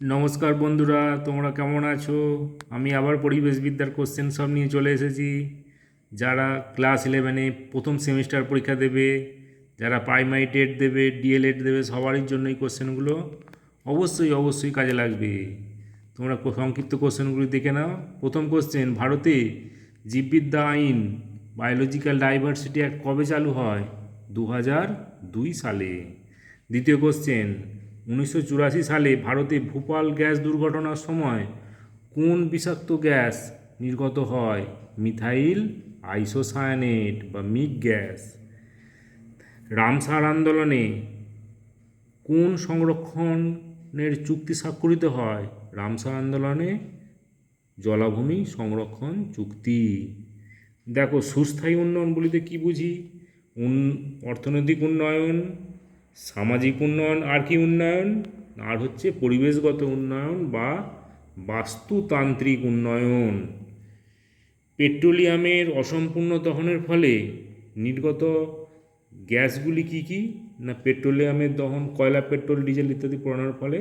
নমস্কার বন্ধুরা, তোমরা কেমন আছো? আমি আবার পরিবেশবিদ্যার কোশ্চেন সব নিয়ে চলে এসেছি। যারা ক্লাস ইলেভেনে প্রথম সেমিস্টার পরীক্ষা দেবে, যারা প্রাইমারি টেট দেবে ডিএলএড দেবে, সবারই জন্য এই কোশ্চেনগুলো অবশ্যই অবশ্যই কাজে লাগবে। তোমরা সংক্ষিপ্ত কোশ্চেনগুলি দেখে নাও। প্রথম কোশ্চেন ভারতে জীববিদ্যা আইন বায়োলজিক্যাল ডাইভার্সিটি অ্যাক্ট কবে চালু হয়? দু হাজার দুই সালে। দ্বিতীয় কোশ্চেন উনিশশো চুরাশি সালে ভারতে ভোপাল গ্যাস দুর্ঘটনার সময় কোন বিষাক্ত গ্যাস নির্গত হয়? মিথাইল, আইসোসায়ানেট বা মিগ গ্যাস। রামসার আন্দোলনে কোন সংরক্ষণের চুক্তি স্বাক্ষরিত হয়? রামসার আন্দোলনে জলাভূমি সংরক্ষণ চুক্তি। দেখো, সুস্থায়ী উন্নয়ন বলিতে কি বুঝি? উন অর্থনৈতিক উন্নয়ন সামাজিক উন্নয়ন, আর কি উন্নয়ন? আর হচ্ছে পরিবেশগত উন্নয়ন বা বাস্তুতান্ত্রিক উন্নয়ন। পেট্রোলিয়ামের অসম্পূর্ণ দহনের ফলে নির্গত গ্যাসগুলি কি কি? না পেট্রোলিয়ামের দহন, কয়লা, পেট্রোল, ডিজেল ইত্যাদি পোড়ানোর ফলে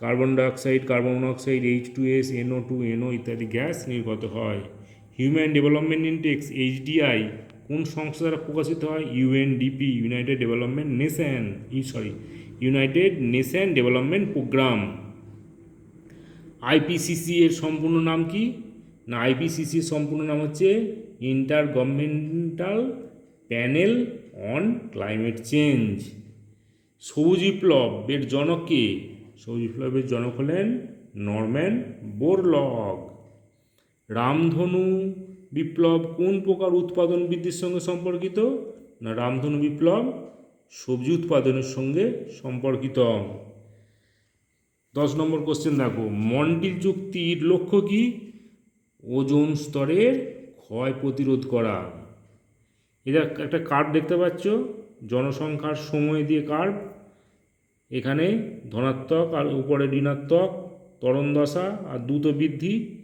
carbon dioxide, carbon monoxide H two S NO two NO ইত্যাদি গ্যাস নির্গত হয়। হিউম্যান ডেভেলপমেন্ট ইন্ডেক্স এইচডিআই কোন সংস্থা দ্বারা প্রকাশিত হয়? UNDP united development nation uh sorry united nation development programme IPCC এর সম্পূর্ণ নাম কি? না আইপিসিসি এর সম্পূর্ণ নাম হচ্ছে intergovernmental panel on climate change সবুজ বিপ্লব এর জনক কে? সবুজ বিপ্লবের জনক হলেন নরম্যান বোরলগ। রামধনু বিপ্লব কোন প্রকার উৎপাদন বৃদ্ধির সঙ্গে সম্পর্কিত? না রামধনু বিপ্লব সবজি উৎপাদনের সঙ্গে সম্পর্কিত। দশ নম্বর কোশ্চেন দেখো মন্টিল চুক্তির লক্ষ্য কি? ওজোন স্তরের ক্ষয় প্রতিরোধ করা। এটা একটা কার্ভ দেখতে পাচ্ছ? জনসংখ্যার সময় দিয়ে কার্ভ এখানে ধনাত্মক আর উপরে ঋণাত্মক, তরণ দশা আর দ্রুত বৃদ্ধি।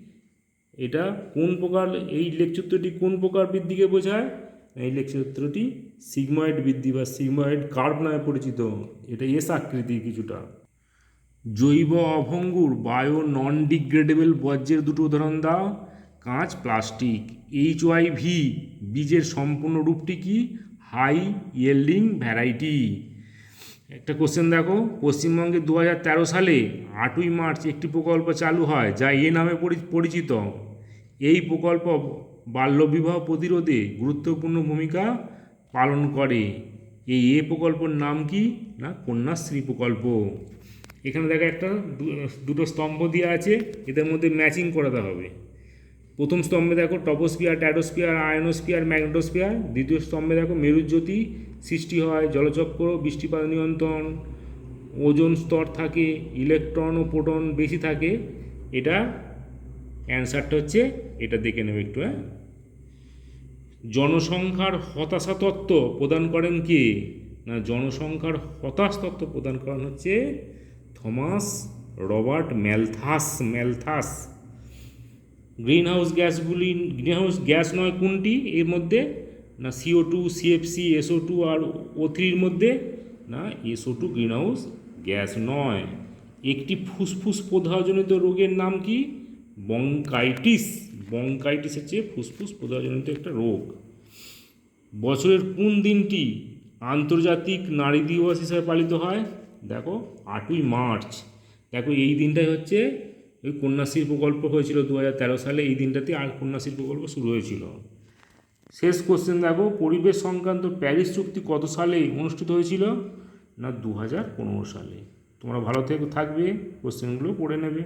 এটা কোন প্রকার, এই লেখচিত্রটি কোন প্রকার বৃদ্ধিকে বোঝায়? এই লেখচিত্রটি সিগময়েড বৃদ্ধি বা সিগময়েড কার্ভ নামে পরিচিত। এটা এস আকৃতি কিছুটা। জৈব অভঙ্গুর বায়ো নন ডিগ্রেডেবল বর্জ্যের দুটো উদাহরণ দাও। কাঁচ, প্লাস্টিক এইচ ওয়াই ভি বীজের সম্পূর্ণ রূপটি কি? হাই ইয়েল্ডিং ভ্যারাইটি একটা কোশ্চেন দেখো। পশ্চিমবঙ্গে দু হাজার তেরো সালে আটই মার্চ একটি প্রকল্প চালু হয়, যা এ নামে পরি- পরিচিত। এই প্রকল্প বাল্যবিবাহ প্রতিরোধে গুরুত্বপূর্ণ ভূমিকা পালন করে। এই এ প্রকল্পর নাম কি? না, কন্যাশ্রী প্রকল্প। এখানে দেখো একটা দুটো স্তম্ভ দেওয়া আছে। এদের মধ্যে ম্যাচিং করাতে হবে। প্রথম স্তম্ভে দেখো টপোস্পিয়ার ট্যাটোস্পিয়ার আয়নোস্পিয়ার ম্যাগনেটোস্পিয়ার দ্বিতীয় স্তম্ভে দেখো মেরুজ্যোতি সৃষ্টি হয়, জলচক্র, বৃষ্টিপাত নিয়ন্ত্রণ, ওজন স্তর থাকে, ইলেকট্রন ও প্রোটন বেশি থাকে। এটা অ্যান্সারটা হচ্ছে, এটা দেখে নেবে একটু হ্যাঁ? জনসংখ্যার হতাশা তত্ত্ব প্রদান করেন কে? না, জনসংখ্যার হতাশ তত্ত্ব প্রদান করেন হচ্ছে Thomas Robert Malthus Malthus. Greenhouse গ্যাসগুলি greenhouse gas নয় কোনটি? এর মধ্যে না CO two CFC SO two আর ও থ্রির মধ্যে না SO two greenhouse gas নয়। একটি ফুসফুস প্রদাহজনিত রোগের নাম কি? বঙ্কাইটিস। বঙ্কাইটিস হচ্ছে ফুসফুস প্রদাহজনিত একটা রোগ। বছরের কোন দিনটি আন্তর্জাতিক নারী দিবস হিসাবে পালিত হয়? দেখো, আটই মার্চ। দেখো, এই দিনটাই হচ্ছে ওই কন্যাশ্রী প্রকল্প হয়েছিল দু হাজার তেরো সালে, এই দিনটাতে আর কন্যাশ্রী প্রকল্প শুরু হয়েছিল। শেষ কোশ্চেন দেখো, পরিবেশ সংক্রান্ত প্যারিস চুক্তি কত সালে অনুষ্ঠিত হয়েছিল? না দু হাজার পনেরো সালে। তোমরা ভালো থেকে, থাকবে কোশ্চেনগুলো পড়ে নেবে।